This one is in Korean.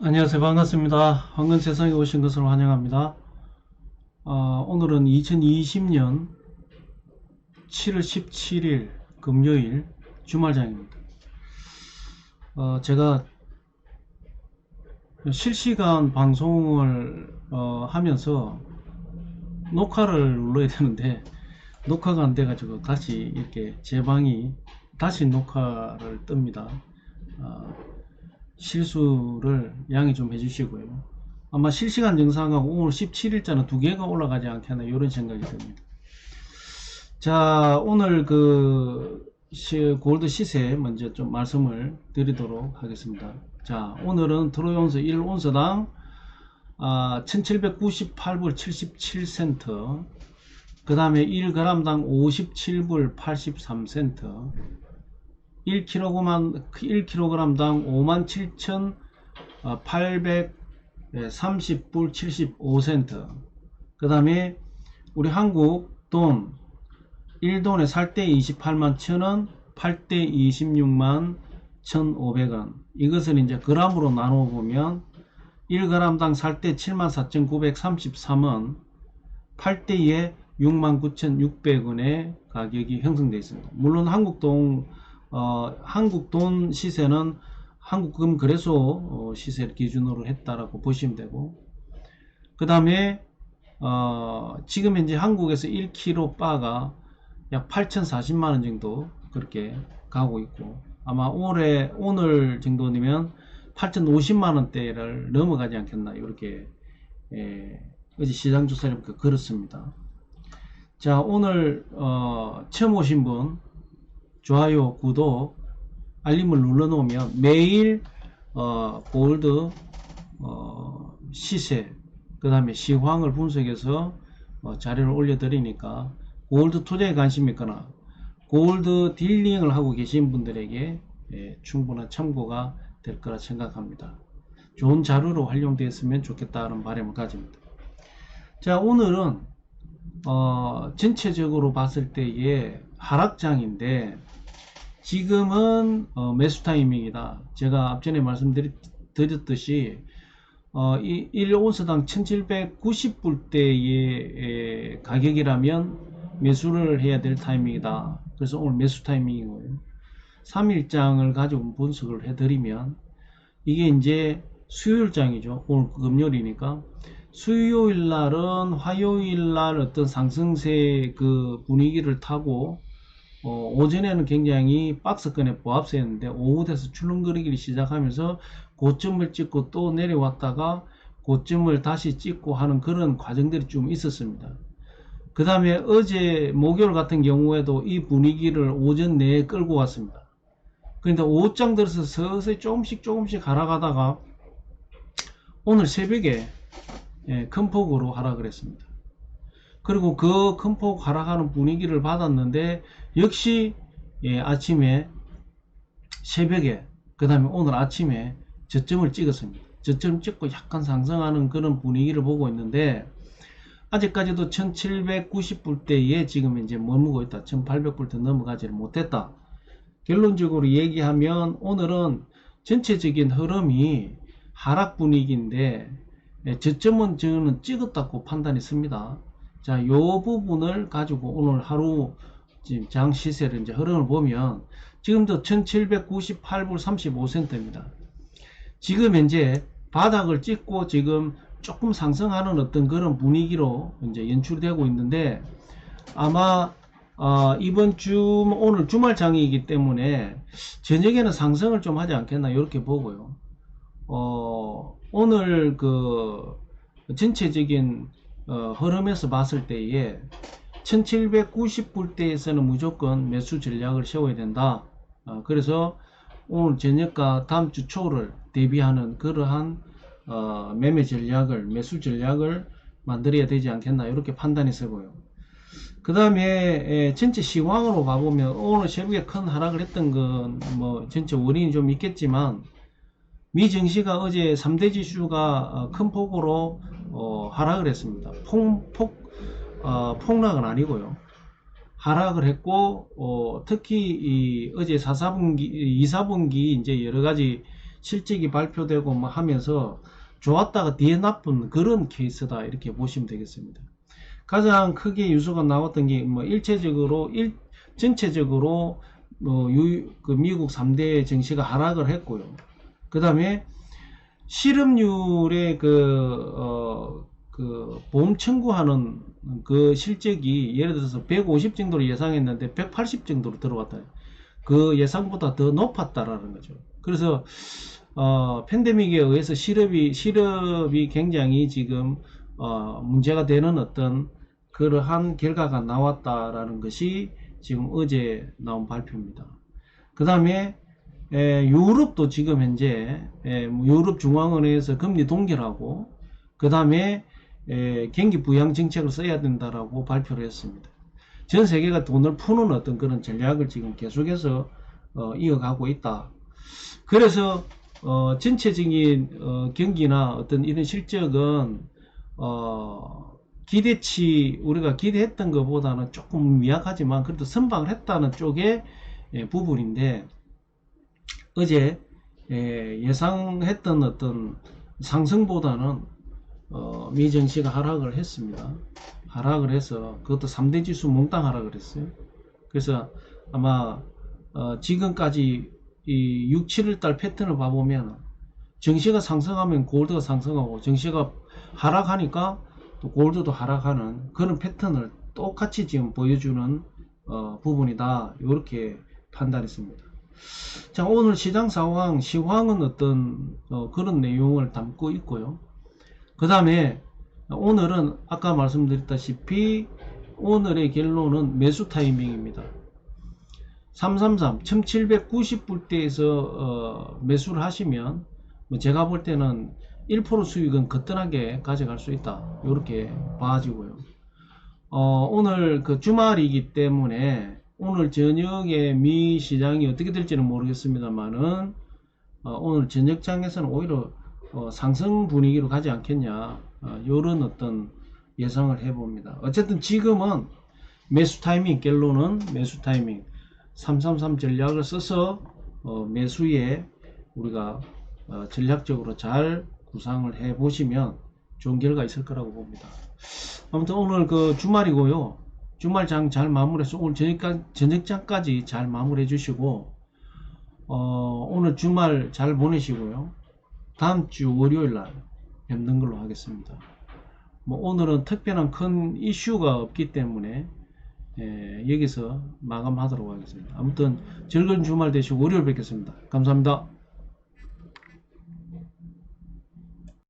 안녕하세요. 반갑습니다. 황금 세상에 오신 것을 환영합니다. 어, 오늘은 2020년 7월 17일 금요일 주말장입니다. 어, 제가 실시간 방송을 어, 하면서 녹화를 눌러야 되는데 녹화가 안 돼 가지고 다시 이렇게 제 방이 다시 녹화를 뜹니다. 어, 실수를 양해 좀 해주시고요. 아마 실시간 영상하고 오늘 17일자는 두 개가 올라가지 않겠나 이런 생각이 듭니다. 자 오늘 그 시- 골드 시세 먼저 좀 말씀을 드리도록 하겠습니다. 자 오늘은 트로이온스 1온스당 아, 1798불 77센트 그 다음에 1g당 57불 83센트 1kg만 1kg당 57,830불 75센트. 그 다음에 우리 한국 돈 1돈에 살 때 28만 1,000원, 팔 때 26만 1,500원. 이것을 이제 그람으로 나누어 보면 1g당 살 때 74,933원, 팔 때에 69,600원의 가격이 형성되어 있습니다. 물론 한국 돈 어, 한국 돈 시세는 한국금 거래소 어, 시세를 기준으로 했다라고 보시면 되고 그 다음에 어, 지금 현재 한국에서 1kg 바가 약 8,040만원 정도 그렇게 가고 있고 아마 올해 오늘 정도면 8,050만원대를 넘어가지 않겠나 이렇게 예, 어제 시장 조사를 보니까 그렇습니다. 자 오늘 어, 처음 오신 분 좋아요, 구독, 알림을 눌러 놓으면 매일 어, 골드 어, 시세, 그 다음에 시황을 분석해서 어, 자료를 올려 드리니까 골드 투자에 관심 있거나 골드 딜링을 하고 계신 분들에게 예, 충분한 참고가 될 거라 생각합니다. 좋은 자료로 활용되었으면 좋겠다는 바람을 가집니다. 자, 오늘은 어, 전체적으로 봤을 때의 하락장인데 지금은 어, 매수 타이밍이다. 제가 앞전에 말씀드렸듯이 어, 1온스당 1790불 대의 가격이라면 매수를 해야 될 타이밍이다. 그래서 오늘 매수 타이밍이고요. 3일장을 가지고 분석을 해드리면 이게 이제 수요일장이죠. 오늘 금요일이니까 수요일 날은 화요일 날 어떤 상승세 그 분위기를 타고 어, 오전에는 굉장히 박스권에 보합세였는데 오후 돼서 출렁거리기 시작하면서 고점을 찍고 또 내려왔다가 고점을 다시 찍고 하는 그런 과정들이 좀 있었습니다. 그 다음에 어제 목요일 같은 경우에도 이 분위기를 오전 내에 끌고 왔습니다. 그런데 오후장 들어서 서서히 조금씩 조금씩 하락하다가 오늘 새벽에 예, 큰 폭으로 하락을 했습니다. 그리고 그 큰 폭 하락하는 분위기를 받았는데 역시 예, 아침에 새벽에 그 다음에 오늘 아침에 저점을 찍었습니다. 저점 찍고 약간 상승하는 그런 분위기를 보고 있는데 아직까지도 1790불대에 지금 이제 머무고 있다. 1800불대 넘어가지를 못했다. 결론적으로 얘기하면 오늘은 전체적인 흐름이 하락 분위기인데 예, 저점은 저는 찍었다고 판단했습니다. 자, 요 부분을 가지고 오늘 하루 지금 장 시세를 이제 흐름을 보면 지금도 1798불 35센트입니다. 지금 현재 바닥을 찍고 지금 조금 상승하는 어떤 그런 분위기로 이제 연출되고 있는데 아마 어, 이번 주 오늘 주말 장이기 때문에 저녁에는 상승을 좀 하지 않겠나 이렇게 보고요. 어, 오늘 그 전체적인 어, 흐름에서 봤을 때에 1790불대에서는 무조건 매수 전략을 세워야 된다. 어, 그래서 오늘 저녁과 다음 주 초를 대비하는 그러한 어, 매매 전략을 매수 전략을 만들어야 되지 않겠나 이렇게 판단이 서고요. 그 다음에 전체 시황으로 가보면 오늘 새벽에 큰 하락을 했던 건 뭐 전체 원인이 좀 있겠지만 미 증시가 어제 3대 지수가 어, 큰 폭으로 어, 하락을 했습니다. 폭, 폭, 어, 폭락은 아니고요. 하락을 했고 어, 특히 이 어제 4, 4분기, 2, 4분기 이제 여러 가지 실적이 발표되고 뭐 하면서 좋았다가 뒤에 나쁜 그런 케이스다 이렇게 보시면 되겠습니다. 가장 크게 유서가 나왔던 게 뭐 일체적으로 일 전체적으로 뭐 유, 그 미국 3대 증시가 하락을 했고요. 그 다음에 실업률의 그, 어, 그 보험 청구하는 그 실적이 예를 들어서 150 정도로 예상했는데 180 정도로 들어왔다. 그 예상보다 더 높았다라는 거죠. 그래서 어, 팬데믹에 의해서 실업이 실업이 굉장히 지금 어, 문제가 되는 어떤 그러한 결과가 나왔다라는 것이 지금 어제 나온 발표입니다. 그 다음에 유럽도 지금 현재 에, 뭐 유럽 중앙은행에서 금리 동결하고 그 다음에 경기 부양 정책을 써야 된다라고 발표를 했습니다. 전 세계가 돈을 푸는 어떤 그런 전략을 지금 계속해서 어, 이어가고 있다. 그래서 어, 전체적인 어, 경기나 어떤 이런 실적은 어, 기대치 우리가 기대했던 것보다는 조금 미약하지만 그래도 선방을 했다는 쪽의 예, 부분인데 어제 예, 예상했던 어떤 상승보다는 어, 미 증시가 하락을 했습니다. 하락을 해서 그것도 3대 지수 몽땅 하락을 했어요. 그래서 아마 어, 지금까지 이 6, 7월 달 패턴을 봐보면 증시가 상승하면 골드가 상승하고 증시가 하락하니까 또 골드도 하락하는 그런 패턴을 똑같이 지금 보여주는 어, 부분이다 이렇게 판단했습니다. 자 오늘 시장 상황 시황은 어떤 어, 그런 내용을 담고 있고요. 그 다음에 오늘은 아까 말씀드렸다시피 오늘의 결론은 매수 타이밍입니다. 333 1790불대에서 어, 매수를 하시면 뭐 제가 볼 때는 1% 수익은 거뜬하게 가져갈 수 있다 이렇게 봐지고요 어, 오늘 그 주말이기 때문에 오늘 저녁에 미 시장이 어떻게 될지는 모르겠습니다만은 어, 오늘 저녁장에서는 오히려 어, 상승 분위기로 가지 않겠냐 이런 어떤 예상을 해봅니다 어쨌든 지금은 매수 타이밍 결론은 매수 타이밍 333 전략을 써서 어, 매수에 우리가 어, 전략적으로 잘 구상을 해 보시면 좋은 결과 있을 거라고 봅니다. 아무튼 오늘 그 주말이고요. 주말 장 잘 마무리해서 오늘 저녁까, 저녁장까지 잘 마무리해 주시고 어, 오늘 주말 잘 보내시고요. 다음 주 월요일 날 뵙는 걸로 하겠습니다. 뭐 오늘은 특별한 큰 이슈가 없기 때문에 예, 여기서 마감하도록 하겠습니다. 아무튼 즐거운 주말 되시고 월요일 뵙겠습니다. 감사합니다.